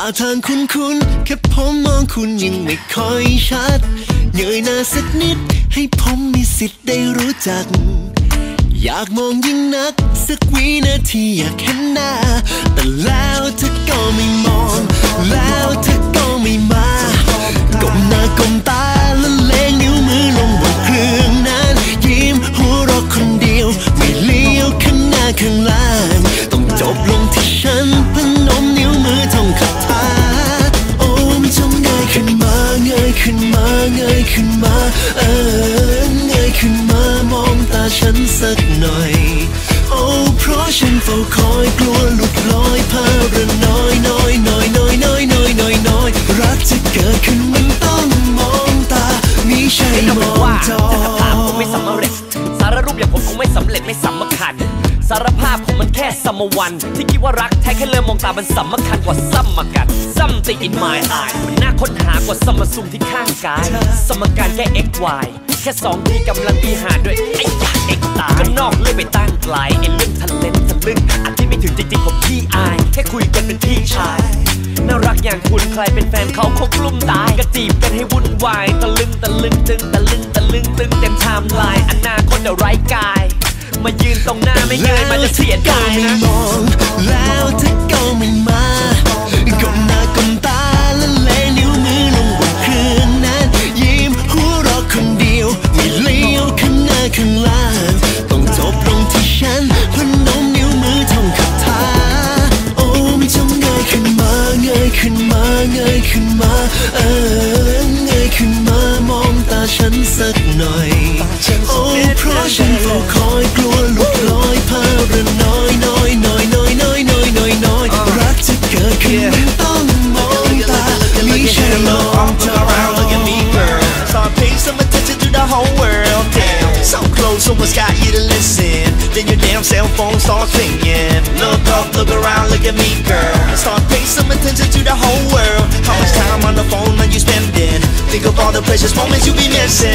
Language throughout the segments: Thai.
าทางคุ้นคุ้นแค่ผมมองคุณยังไม่ค่อยชัดเงยหน้าสักนิด ให้ผมมีสิทธิ์ได้รู้จัก อยากมองยิ่งนัก สักวินาทีอยากเห็นหน้า แต่แล้วเธอก็ไม่มอง แล้วเธอก็ไม่มาก้มหน้าก้มตาและเลงนิ้วมือลงบนเครื่องนั้น ยิ้มหัวเราะคนเดียว ไม่เลี้ยวข้างหน้าข้างล่าง ต้องจบลงที่ฉัน ฉันเฝ้าคอยกลัวหลุดลอยพาระน้อ สารภาพผมมันแค่สมวัน ที่คิดว่ารักแท้แค่เริ่มมองตามันสำคัญกว่าซ้ำมากัน something in my eye มันน่าค้นหากว่าสมซุมที่ข้างกาย สมการแค่ x y แค่สองที่กำลังดีหารด้วยไอ้ยา x ตายก็นอกเลื่อยไปตั้งไกลไอ้เรื่องทะเลนทะลึ่งอันที่ไม่ถึงจริงๆผมขี้อาย แค่คุยกันเป็นพี่ชายน่ารักอย่างคุณใครเป็นแฟนเขาคงกลุ้มตายก็จีบกันให้วุ่นวายตะลึงตะลึงตึงตะลึงตะลึงตึงเต็มไทม์ไลน์อนาคตเดี๋ยวไร้กาย มายืนตรงหน้าไม่เงยมันจะเสียดายนะมองแล้วเธอก็ไม่มาก้มหน้าก้มตาและเลนิ้วมือลงบนเครื่องนั้นยิ้มหัวเราะคนเดียวไม่เลี้ยวข้างหน้าข้างล่าง phone starts. Look up, look around, look at me, girl. Start paying some attention to the whole world. How much time on the phone are you spending? Think of all the precious moments you be missing.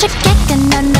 chicken, no, no.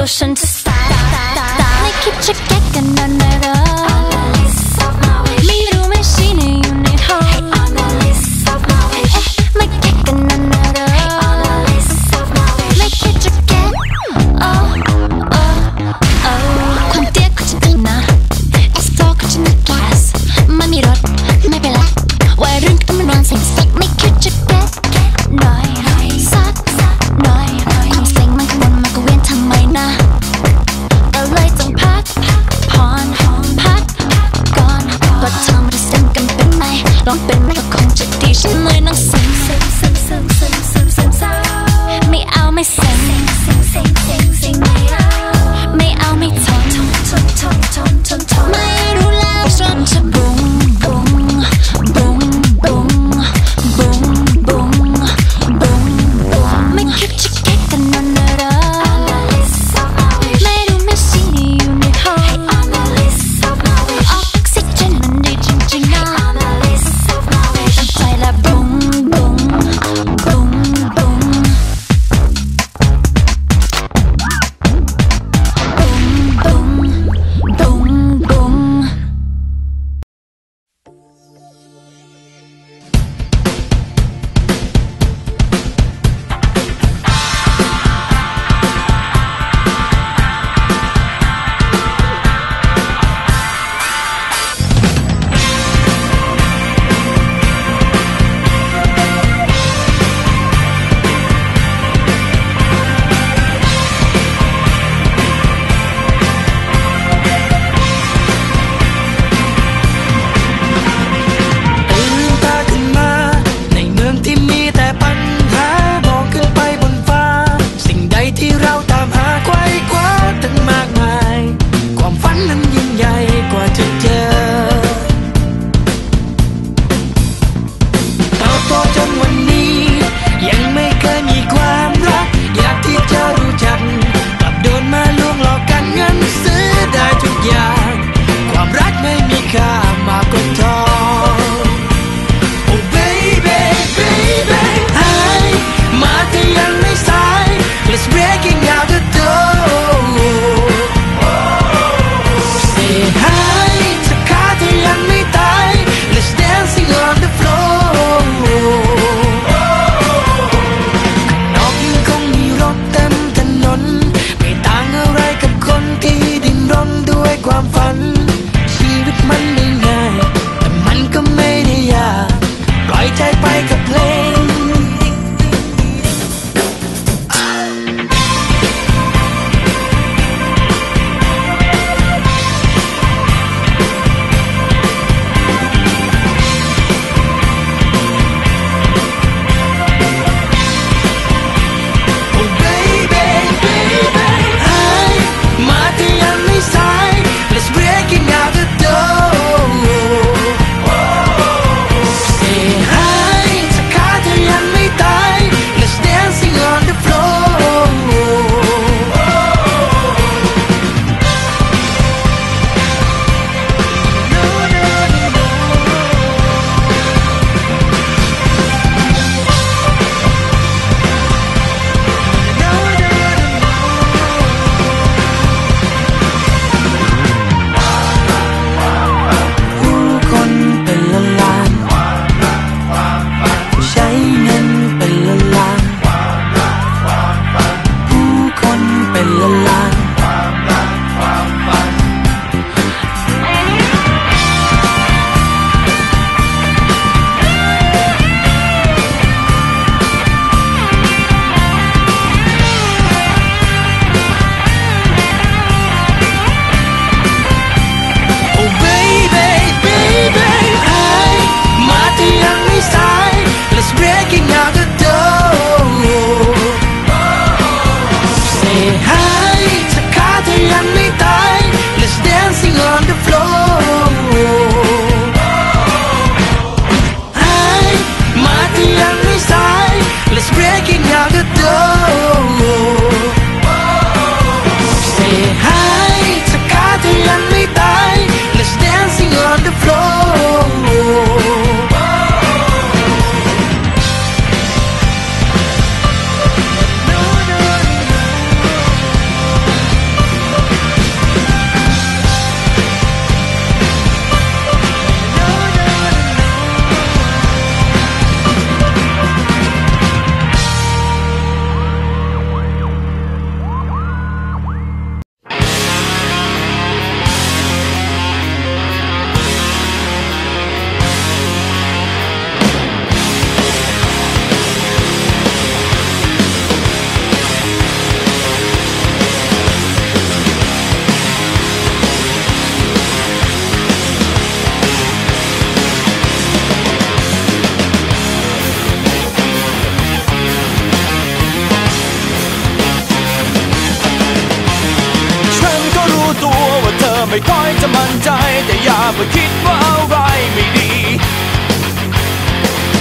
有神 the floor. ไม่ค่อยจะมั่นใจ แต่อย่าไปคิดว่าอะไรไม่ดี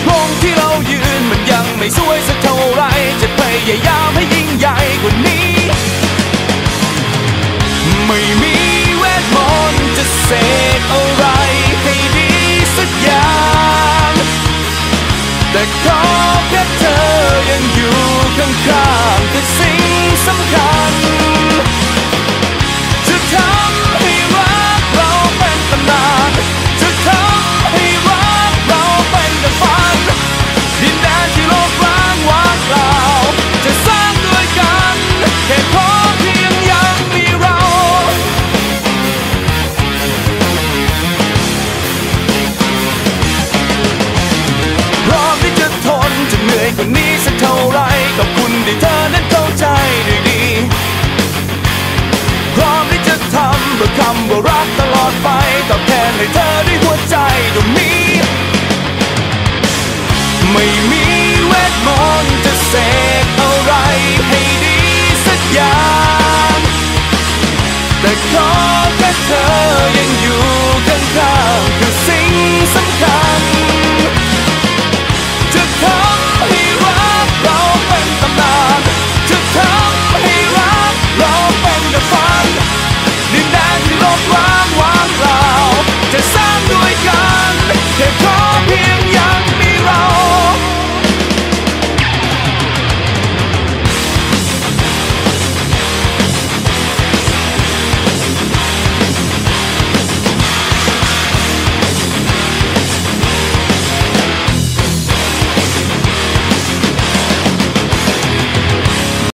ตรงที่เรายืนมันยังไม่สวยสักเท่าไร จะพยายามให้ยิ่งใหญ่กว่านี้ ไม่มีเวทมนต์จะเสกอะไรให้ดีสักอย่าง แต่ขอแค่เธอยังอยู่ข้างๆคือสิ่งสำคัญ